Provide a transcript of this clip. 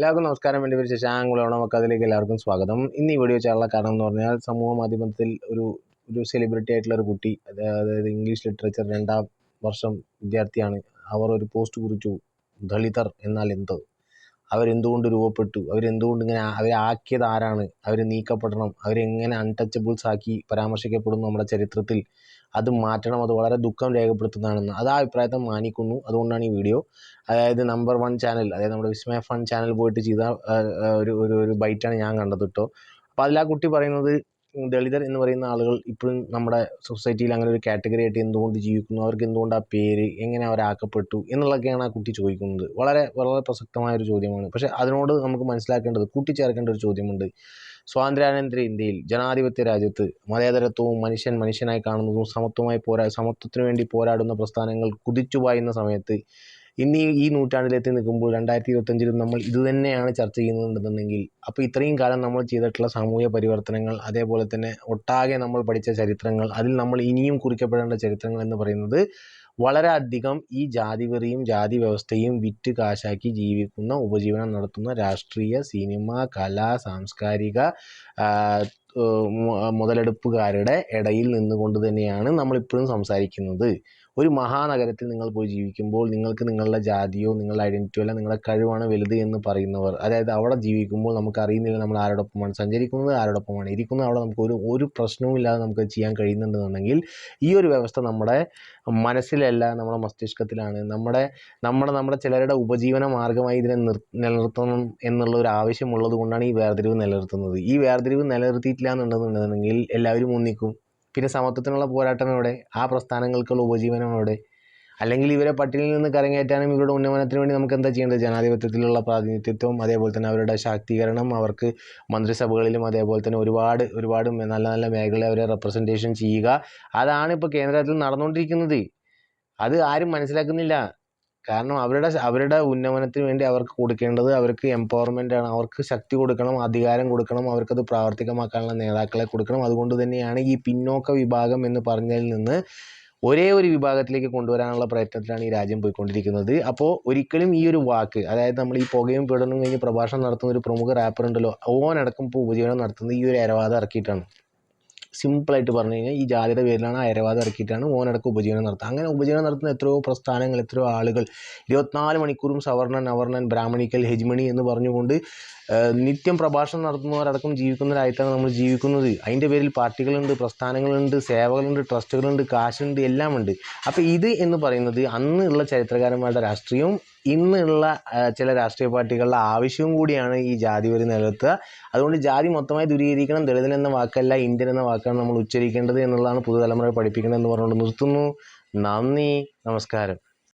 എല്ലാവർക്കും നമസ്കാരം. എന്റെ പേര് ശശാങ്കുളമാണ് നമുക്ക് അതിലേക്ക് എല്ലാവർക്കും സ്വാഗതം. ഇന്ന് ഈ വീഡിയോ ചെയ്യാനുള്ള കാരണം എന്ന് പറഞ്ഞാൽ സമൂഹ മാധ്യമത്തിൽ ഒരു ഒരു സെലിബ്രിറ്റി ആയിട്ടുള്ള ഒരു കുട്ടി അതായത് ഇംഗ്ലീഷ് ലിറ്ററേച്ചർ രണ്ടാം വർഷം വിദ്യാർത്ഥിയാണ്. അവർ ഒരു പോസ്റ്റ് കുറിച്ചു. ദളിതർ എന്നാൽ എന്ത്. അവരെന്തുകൊണ്ട് രൂപപ്പെട്ടു? അവരെന്തുകൊണ്ട് ഇങ്ങനെ അവരെ ആക്കിയത് ആരാണ്? അവർ നീക്കപ്പെടണം. അവരെങ്ങനെ അൺടച്ചബിൾസ് ആക്കി പരാമർശിക്കപ്പെടുന്നു നമ്മുടെ ചരിത്രത്തിൽ? അത് മാറ്റണം. അത് വളരെ ദുഃഖം രേഖപ്പെടുത്തുന്നതാണെന്ന് അത് ആ അഭിപ്രായത്തെ മാനിക്കുന്നു. അതുകൊണ്ടാണ് ഈ വീഡിയോ. അതായത് നമ്പർ വൺ ചാനൽ അതായത് നമ്മുടെ വിസ്മയ ഫൺ ചാനൽ പോയിട്ട് ചെയ്ത ഒരു ഒരു ഒരു ബൈറ്റാണ് ഞാൻ കണ്ടത് കേട്ടോ അപ്പോൾ അതിൽ ആ കുട്ടി പറയുന്നത് ദളിതർ എന്ന് പറയുന്ന ആളുകൾ ഇപ്പോഴും നമ്മുടെ സൊസൈറ്റിയിൽ അങ്ങനെ ഒരു കാറ്റഗറി ആയിട്ട് എന്തുകൊണ്ട് ജീവിക്കുന്നു? അവർക്ക് എന്തുകൊണ്ട് ആ പേര് എങ്ങനെ അവരാക്കപ്പെട്ടു എന്നുള്ളതൊക്കെയാണ് ആ കുട്ടി ചോദിക്കുന്നത്. വളരെ വളരെ പ്രസക്തമായ ഒരു ചോദ്യമാണ്. പക്ഷേ അതിനോട് നമുക്ക് മനസ്സിലാക്കേണ്ടത് കൂട്ടിച്ചേർക്കേണ്ട ഒരു ചോദ്യമുണ്ട്. സ്വാതന്ത്ര്യാനന്തര ഇന്ത്യയിൽ ജനാധിപത്യ രാജ്യത്ത് മതേതരത്വവും മനുഷ്യൻ മനുഷ്യനായി കാണുന്നതും സമത്വമായി പോരാ സമത്വത്തിന് വേണ്ടി പോരാടുന്ന പ്രസ്ഥാനങ്ങൾ കുതിച്ചു പായുന്ന സമയത്ത് ഇന്ന് ഈ- നൂറ്റാണ്ടിലെത്തി നിൽക്കുമ്പോൾ രണ്ടായിരത്തി ഇരുപത്തഞ്ചിലും നമ്മൾ ഇത് തന്നെയാണ് ചർച്ച ചെയ്യുന്നുണ്ടെന്നുണ്ടെങ്കിൽ അപ്പോൾ ഇത്രയും കാലം നമ്മൾ ചെയ്തിട്ടുള്ള സാമൂഹ്യ പരിവർത്തനങ്ങൾ അതേപോലെ തന്നെ ഒട്ടാകെ നമ്മൾ പഠിച്ച ചരിത്രങ്ങൾ അതിൽ നമ്മൾ ഇനിയും കുറിക്കപ്പെടേണ്ട ചരിത്രങ്ങൾ എന്ന് പറയുന്നത് വളരെയധികം ഈ ജാതിവെറിയും ജാതി വ്യവസ്ഥയും വിറ്റ് കാശാക്കി ജീവിക്കുന്ന ഉപജീവനം നടത്തുന്ന രാഷ്ട്രീയ സിനിമ കലാ സാംസ്കാരിക മുതലെടുപ്പുകാരുടെ ഇടയിൽ നിന്നുകൊണ്ട് തന്നെയാണ് നമ്മളിപ്പോഴും സംസാരിക്കുന്നത്. ഒരു മഹാനഗരത്തിൽ നിങ്ങൾ പോയി ജീവിക്കുമ്പോൾ നിങ്ങൾക്ക് നിങ്ങളുടെ ജാതിയോ നിങ്ങളുടെ ഐഡന്റിറ്റിയോ അല്ല നിങ്ങളുടെ കഴിവാണ് വലുത് എന്ന് പറയുന്നവർ. അതായത് അവിടെ ജീവിക്കുമ്പോൾ നമുക്ക് അറിയുന്നില്ല നമ്മൾ ആരോടൊപ്പമാണ്. സഞ്ചരിക്കുന്നത് ആരോടൊപ്പമാണ്. ഇരിക്കുന്നത് അവിടെ നമുക്ക് ഒരു ഒരു പ്രശ്നവും ഇല്ലാതെ നമുക്ക് ചെയ്യാൻ കഴിയുന്നുണ്ടെന്നുണ്ടെങ്കിൽ ഈ ഒരു വ്യവസ്ഥ നമ്മുടെ മനസ്സിലല്ല നമ്മുടെ മസ്തിഷ്കത്തിലാണ്. നമ്മുടെ നമ്മുടെ നമ്മുടെ ചിലരുടെ ഉപജീവന മാർഗമായി ഇതിനെ നിർ നിലനിർത്തണം എന്നുള്ള ഒരു ആവശ്യമുള്ളത് കൊണ്ടാണ് ഈ വേർതിരിവ് നിലനിർത്തുന്നത്. ഈ വേർതിരിവ് നിലനിർത്തിയിട്ടില്ല എന്നുണ്ടെന്നുണ്ടെന്നുണ്ടെങ്കിൽ എല്ലാവരും ഒന്നിക്കും. പിന്നെ സമത്വത്തിനുള്ള പോരാട്ടം എവിടെ ആ പ്രസ്ഥാനങ്ങൾക്കുള്ള ഉപജീവനം എവിടെ അല്ലെങ്കിൽ ഇവരെ പട്ടിണിയിൽ നിന്ന് കരങ്ങേറ്റാനും ഇവരുടെ ഉന്നമനത്തിന് വേണ്ടി നമുക്ക് എന്താ ചെയ്യേണ്ടത്? ജനാധിപത്യത്തിലുള്ള പ്രാതിനിധ്യത്വം അതേപോലെ തന്നെ അവരുടെ ശാക്തീകരണം അവർക്ക് മന്ത്രിസഭകളിലും അതേപോലെ തന്നെ ഒരുപാട് ഒരുപാട് നല്ല നല്ല മേഖലയെ അവരെ റെപ്രസെന്റേഷൻ ചെയ്യുക. അതാണ് ഇപ്പോൾ കേന്ദ്രത്തിൽ നടന്നുകൊണ്ടിരിക്കുന്നത്. അത് ആരും മനസ്സിലാക്കുന്നില്ല. കാരണം അവരുടെ അവരുടെ ഉന്നമനത്തിന് വേണ്ടി അവർക്ക് കൊടുക്കേണ്ടത് അവർക്ക് എംപവർമെന്റ് ആണ്. അവർക്ക് ശക്തി കൊടുക്കണം അധികാരം കൊടുക്കണം അവർക്കത് പ്രാവർത്തികമാക്കാനുള്ള നേതാക്കളെ കൊടുക്കണം. അതുകൊണ്ട് തന്നെയാണ് ഈ പിന്നോക്ക വിഭാഗം എന്ന് പറഞ്ഞതിൽ നിന്ന് ഒരേ ഒരു വിഭാഗത്തിലേക്ക് കൊണ്ടുവരാനുള്ള പ്രയത്നത്തിലാണ് ഈ രാജ്യം പോയിക്കൊണ്ടിരിക്കുന്നത്. അപ്പോൾ ഒരിക്കലും ഈ ഒരു വാക്ക് അതായത് നമ്മൾ ഈ പുകയും പീഡനവും കഴിഞ്ഞ് പ്രഭാഷണം നടത്തുന്ന ഒരു പ്രമുഖ റാപ്പർ ഉണ്ടല്ലോ ഓൻ ഓനടക്കം ഇപ്പോൾ ഉപജീവനം നടത്തുന്നത് ഈ ഒരു അരവാദം ഇറക്കിയിട്ടാണ്. സിമ്പിളായിട്ട് പറഞ്ഞു കഴിഞ്ഞാൽ ഈ ജാതിയുടെ പേരിലാണ് അയരവാദം ഇറക്കിയിട്ടാണ് ഓനടക്കം ഉപജീവനം നടത്തുക അങ്ങനെ ഉപജീവനം നടത്തുന്ന എത്രയോ പ്രസ്ഥാനങ്ങൾ എത്രയോ ആളുകൾ ഇരുപത്തിനാല് മണിക്കൂറും സവർണൻ അവർണൻ ബ്രാഹ്മണിക്കൽ ഹെജ്മണി എന്ന് പറഞ്ഞുകൊണ്ട് നിത്യം പ്രഭാഷണം നടത്തുന്നവരടക്കം ജീവിക്കുന്ന രാജ്യത്താണ് നമ്മൾ ജീവിക്കുന്നത്. അതിന്റെ പേരിൽ പാർട്ടികളുണ്ട് പ്രസ്ഥാനങ്ങളുണ്ട് സേവകളുണ്ട് ട്രസ്റ്റുകളുണ്ട് കാശുണ്ട് എല്ലാമുണ്ട്. അപ്പോൾ ഇത് എന്ന് പറയുന്നത് അന്നുള്ള ചരിത്രകാരന്മാരുടെ രാഷ്ട്രീയവും ഇന്നുള്ള ചില രാഷ്ട്രീയ പാർട്ടികളുടെ ആവശ്യവും കൂടിയാണ് ഈ ജാതി വരി നിലനിർത്തുക. അതുകൊണ്ട് ജാതി മൊത്തമായി ദൂരീകരിക്കണം. ദളിതൻ എന്ന വാക്കല്ല ഇന്ത്യൻ എന്ന വാക്കാണ് നമ്മൾ ഉച്ചരിക്കേണ്ടത് എന്നുള്ളതാണ് പുതുതലമുറയെ പഠിപ്പിക്കേണ്ടത് എന്ന് പറഞ്ഞുകൊണ്ട് നിർത്തുന്നു. നന്ദി. നമസ്കാരം.